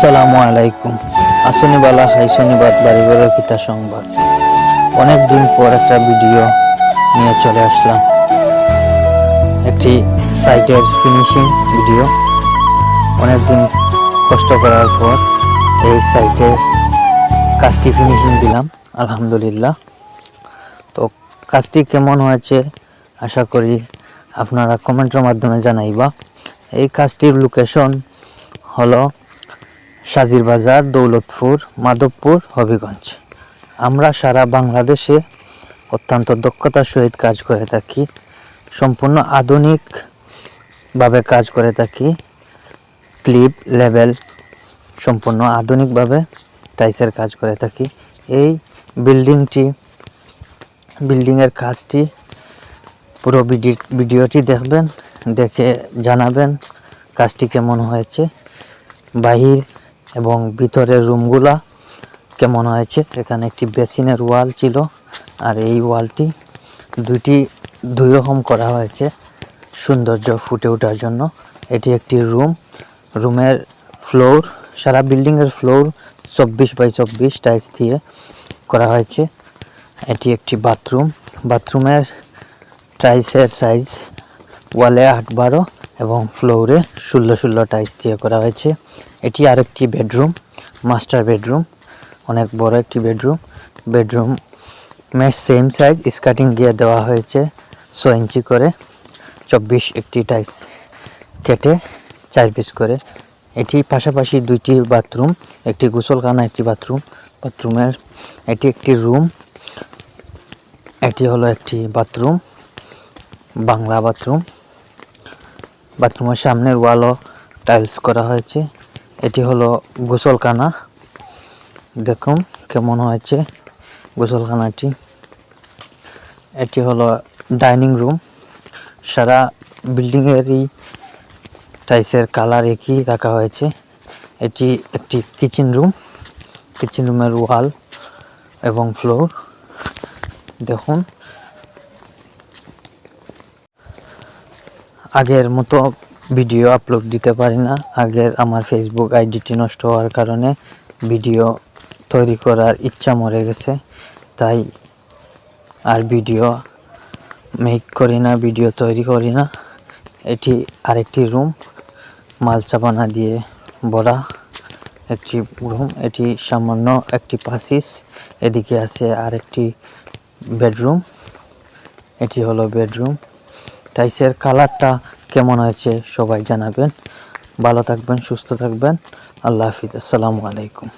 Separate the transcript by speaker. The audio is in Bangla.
Speaker 1: আসসালামু আলাইকুম। আসনি বালা হাইসনি বাদ বাড়ি ঘরের কিতা সংবাদ। অনেক দিন পর একটা ভিডিও নিয়ে চলে আসলাম। একটি সাইটের ফিনিশিং ভিডিও। অনেক দিন কষ্ট করার পর এই সাইটে কাজটি ফিনিশিং দিলাম, আলহামদুলিল্লাহ। তো কাজটি কেমন হয়েছে আশা করি আপনারা কমেন্টের মাধ্যমে জানাইবা। এই কাজটির লোকেশন হলো সাজির বাজার, দৌলতপুর, মাধবপুর, হবিগঞ্জ। আমরা সারা বাংলাদেশে অত্যন্ত দক্ষতার সহিত কাজ করে থাকি, সম্পূর্ণ আধুনিকভাবে কাজ করে থাকি। ক্লিপ লেভেল সম্পূর্ণ আধুনিকভাবে টাইসের কাজ করে থাকি। এই বিল্ডিংটি, বিল্ডিংয়ের কাজটি পুরো ভিডি ভিডিওটি দেখবেন, দেখে জানাবেন কাজটি কেমন হয়েছে। বাহির এবং ভিতরের রুমগুলা কেমন হয়েছে? এখানে একটি বেসিনের ওয়াল ছিল আর এই ওয়ালটি দুইটি, দুই রকম করা হয়েছে সৌন্দর্য ফুটে ওঠার জন্য। এটি একটি রুম। রুমের ফ্লোর, সারা বিল্ডিংয়ের ফ্লোর চব্বিশ বাই চব্বিশ টাইলস দিয়ে করা হয়েছে। এটি একটি বাথরুম। বাথরুমের টাইলসের সাইজ ওয়ালে আট বারো। এবং ফ্লোরে ষোলো ষোলো টাইলস দিয়ে করা হয়েছে। এটি আরেকটি বেডরুম, মাস্টার বেডরুম, অনেক বড় একটি বেডরুম। বেডরুম মেশ সেম সাইজ স্কার্টিং গিয়ে দেওয়া হয়েছে ছ ইঞ্চি করে, চব্বিশ একটি টাইলস কেটে চার পিস করে। এটি পাশাপাশি দুইটি বাথরুম, একটি গোসলখানা, একটি বাথরুম। বাথরুমের, এটি একটি রুম, এটি হলো একটি বাথরুম, বাংলা বাথরুম। বাথরুমের সামনের ওয়ালও টাইলস করা হয়েছে। এটি হলো গোসলখানা। দেখুন কেমন হয়েছে গোসলখানাটি। এটি হলো ডাইনিং রুম। সারা বিল্ডিংয়েরই টাইলসের কালার একই রাখা হয়েছে। এটি একটি কিচেন রুম। কিচেন রুমের ওয়াল এবং ফ্লোর। দেখুন আগের মতো ভিডিও আপলোড দিতে পারি না। আগের আমার ফেসবুক আইডিটি নষ্ট হওয়ার কারণে ভিডিও তৈরি করার ইচ্ছা মরে গেছে। তাই আর ভিডিও মেক করি না, ভিডিও তৈরি করি না। এটি আরেকটি রুম মাল চাপানা দিয়ে ভরা একটি রুম এটি সামান্য একটি পাসিস এদিকে আছে আরেকটি বেডরুম এটি হলো বেডরুম টাইসের কালারটা কেমন হয়েছে সবাই জানাবেন। ভালো থাকবেন সুস্থ থাকবেন। আল্লাহ হাফিজ। আসসালামু আলাইকুম।